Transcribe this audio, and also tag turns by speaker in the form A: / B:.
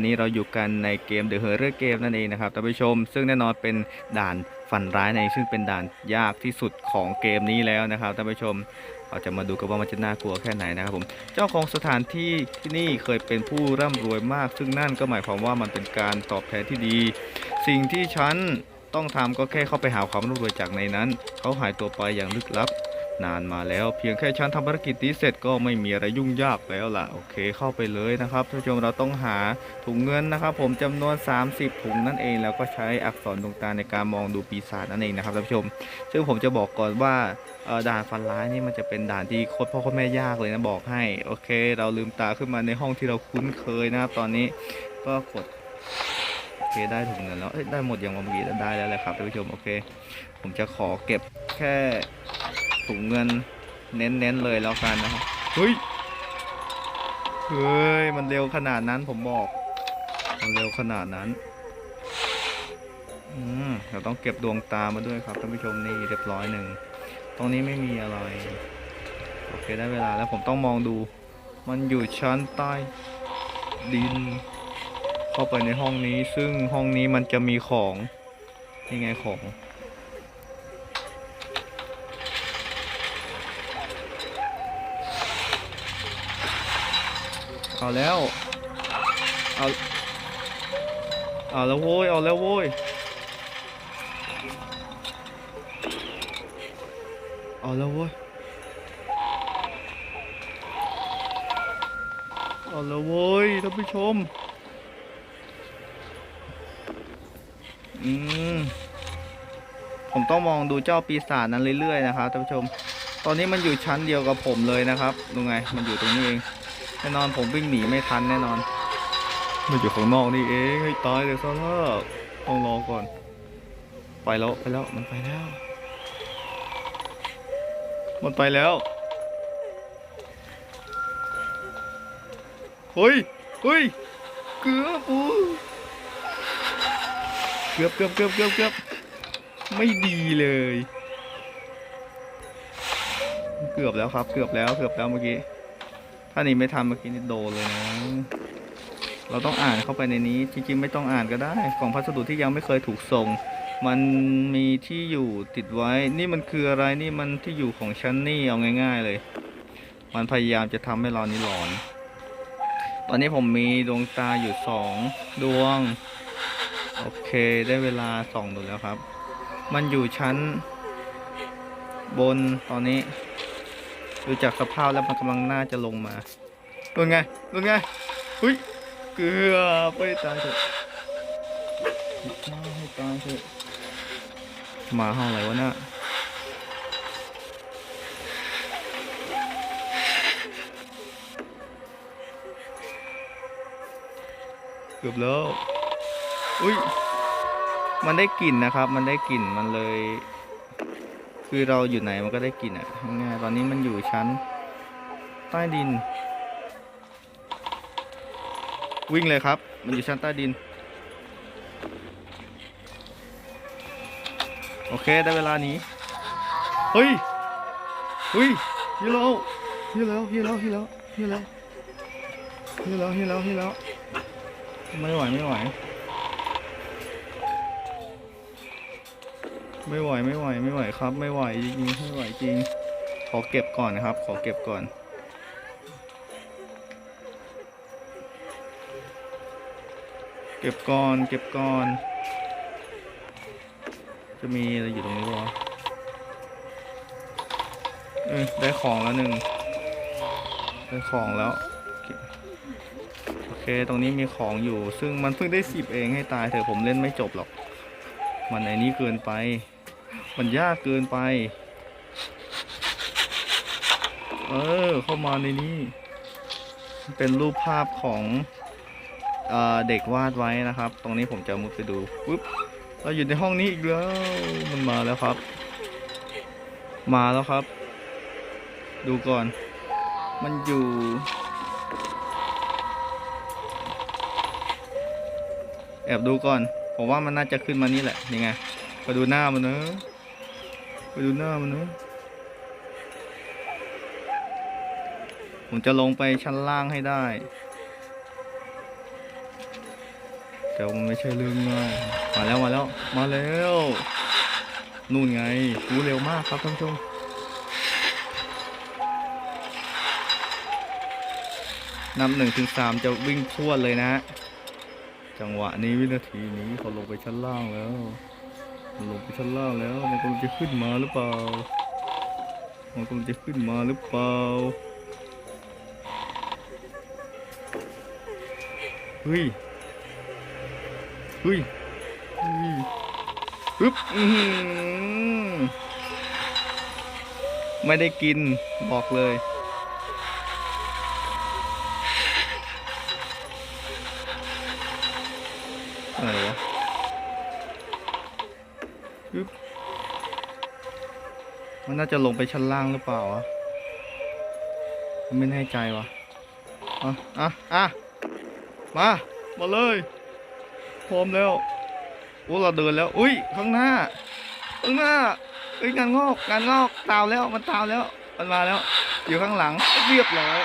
A: วันนี้เราอยู่กันในเกม The Horror Game นั่นเองนะครับท่านผู้ชม ซึ่งแน่นอนเป็นด่านฝันร้ายในซึ่งเป็นด่านยากที่สุดของเกมนี้แล้วนะครับท่านผู้ชมเราจะมาดูกันว่ามันจะน่ากลัวแค่ไหนนะครับผมเจ้าของสถานที่ที่นี่เคยเป็นผู้ร่ำรวยมาก ซึ่งนั่นก็หมายความว่ามันเป็นการตอบแทนที่ดี สิ่งที่ฉันต้องทำก็แค่เข้าไปหาความร่ำรวยจากในนั้น เขาหายตัวไปอย่างลึกลับ นานมาแล้ว เพียงแค่ฉันทำภารกิจนี้เสร็จก็ไม่มีอะไรยุ่งยากแล้วล่ะโอเคเข้าไปเลยนะครับท่านผู้ชมเราต้องหาถุงเงินนะครับ ผมจำนวน 30 ถุงนั่นเองแล้วก็ใช้อักษรดวงตาในการมองดูปีศาจนั่นเองนะครับท่านผู้ชม ซึ่งผมจะบอกก่อนว่าด่านฟันร้ายนี่มันจะเป็นด่านที่โคตรพ่อโคตรแม่ยากเลยนะบอกให้โอเค เราลืมตาขึ้นมาในห้องที่เราคุ้นเคยนะครับตอนนี้ก็กดโอเคได้ถุงเงินแล้วได้หมดอย่างเมื่อกี้ได้แล้วแหละครับท่านผู้ชมโอเค ผมจะขอเก็บแค่ ถุงเงินเน้นๆเลยแล้วกันนะครับเฮ้ยเฮ้ยมันเร็วขนาดนั้นผมบอก มันเร็วขนาดนั้นอืมเราต้องเก็บดวงตามาด้วยครับท่านผู้ชมนี่เรียบร้อยหนึ่งตรงนี้ไม่มีอะไรโอเคได้เวลาแล้วผมต้องมองดู มันอยู่ชั้นใต้ดิน เข้าไปในห้องนี้ ซึ่งห้องนี้มันจะมีของนี่ไงของ เอาแล้ว เอา เอาแล้วโว้ย เอาแล้วโว้ย เอาแล้วโว้ย เอาแล้วโว้ยท่านผู้ชม อืม ผมต้องมองดูเจ้าปีศาจนั้นเรื่อยๆนะครับท่านผู้ชม ตอนนี้มันอยู่ชั้นเดียวกับผมเลยนะครับดูไง มันอยู่ตรงนี้เอง แน่นอนผมวิ่งหนีไม่ทันแน่นอน มันอยู่ข้างนอกนี่เองให้ตายเลยซะแล้วต้องรอก่อน ไปแล้วไปแล้วมันไปแล้ว มันไปแล้วเฮ้ยเฮ้ยเกือบอูเกือบเกือบเกือบเกือบเกือบไม่ดีเลย เกือบแล้วครับ เกือบแล้วเกือบแล้วเมื่อกี้ ถ้านี่ไม่ทำเมื่อกี้นี่โดนเลยนะ เราต้องอ่านเข้าไปในนี้ จริงๆ ไม่ต้องอ่านก็ได้ ของพัสดุที่ยังไม่เคยถูกส่ง มันมีที่อยู่ติดไว้ นี่มันคืออะไร นี่มันที่อยู่ของฉันนี่เอาง่าย ๆเลย มันพยายามจะทำให้เรานี่หลอน ตอนนี้ผมมีดวงตาอยู่สองดวง โอเคได้เวลาส่องดูแล้วครับ มันอยู่ชั้น บนตอนนี้ ดูจากสภาพแล้วมันกำลังน่าจะลงมาเป็นไงเป็นไงเฮ้ยเกือบไปตายเถอะมาให้ตายเถอะมาห้องอะไรวะน่ะเกือบแล้ว อุ้ย มันได้กลิ่นนะครับ มันได้กลิ่น มันเลย คือเราอยู่ไหนมันก็ได้กลิ่นอะง่ายตอนนี้มันอยู่ชั้น ใต้ดิน วิ่งเลยครับ มันอยู่ชั้นใต้ดิน โอเคได้เวลานี้ เฮ้ยเฮ้ยฮีโร่ฮีโร่ฮีโร่ฮีโร่ฮีโร่ฮีโร่ฮีโร่ฮีโร่ไม่ไหวไม่ไหว ไม่ไหวไม่ไหวไม่ไหวครับ ไม่ไหวจริงไม่ไหวจริง ขอเก็บก่อนนะครับ ขอเก็บก่อนเก็บก่อนเก็บก่อน จะมีอะไรอยู่ตรงนี้วะเออได้ของแล้วหนึ่งได้ของแล้ว โอเค ตรงนี้มีของอยู่ ซึ่งมันเพิ่งได้สิบเองให้ตายเถอะผมเล่นไม่จบหรอก มันไอ้นี้เกินไป มันยากเกินไป เออ เข้ามาในนี้ เป็นรูปภาพของเออเด็กวาดไว้นะครับ ตรงนี้ผมจะมุดไปดูปุ๊บ เราอยู่ในห้องนี้อีกแล้ว มันมาแล้วครับ มาแล้วครับ ดูก่อน มันอยู่แอบดูก่อน ผมว่ามันน่าจะขึ้นมานี่แหละ นี่ไง ไปดูหน้ามันเนอะไปดูหน้ามันเนอะผมจะลงไปชั้นล่างให้ได้ แต่มันไม่ใช่เรื่องง่ายมาแล้วมาแล้ว มาแล้ว นู่นไงรู้เร็วมากครับท่านผู้ชมนับหนึ่งถึงสามจะวิ่งพรวดเลยนะ จังหวะนี้วินาทีนี้เขาลงไปชั้นล่างแล้ว ลงไปชั้นล่างแล้ว มันกำลังจะขึ้นมาหรือเปล่า มันกำลังจะขึ้นมาหรือเปล่า เฮ้ย เฮ้ยเฮ้ยปึ๊บไม่ได้กินบอกเลยอะไรวะ มันน่าจะลงไปชั้นล่างหรือเปล่าวะไม่แน่ใจวะอะอะอะมา มาเลย พร้อมแล้วโอ้เราเดินแล้ว อุ้ย ข้างหน้า ข้างหน้าเอ้ยงานงอกงานงอกตามแล้ว มันตามแล้ว มันมาแล้ว อยู่ข้างหลัง เรียบร้อย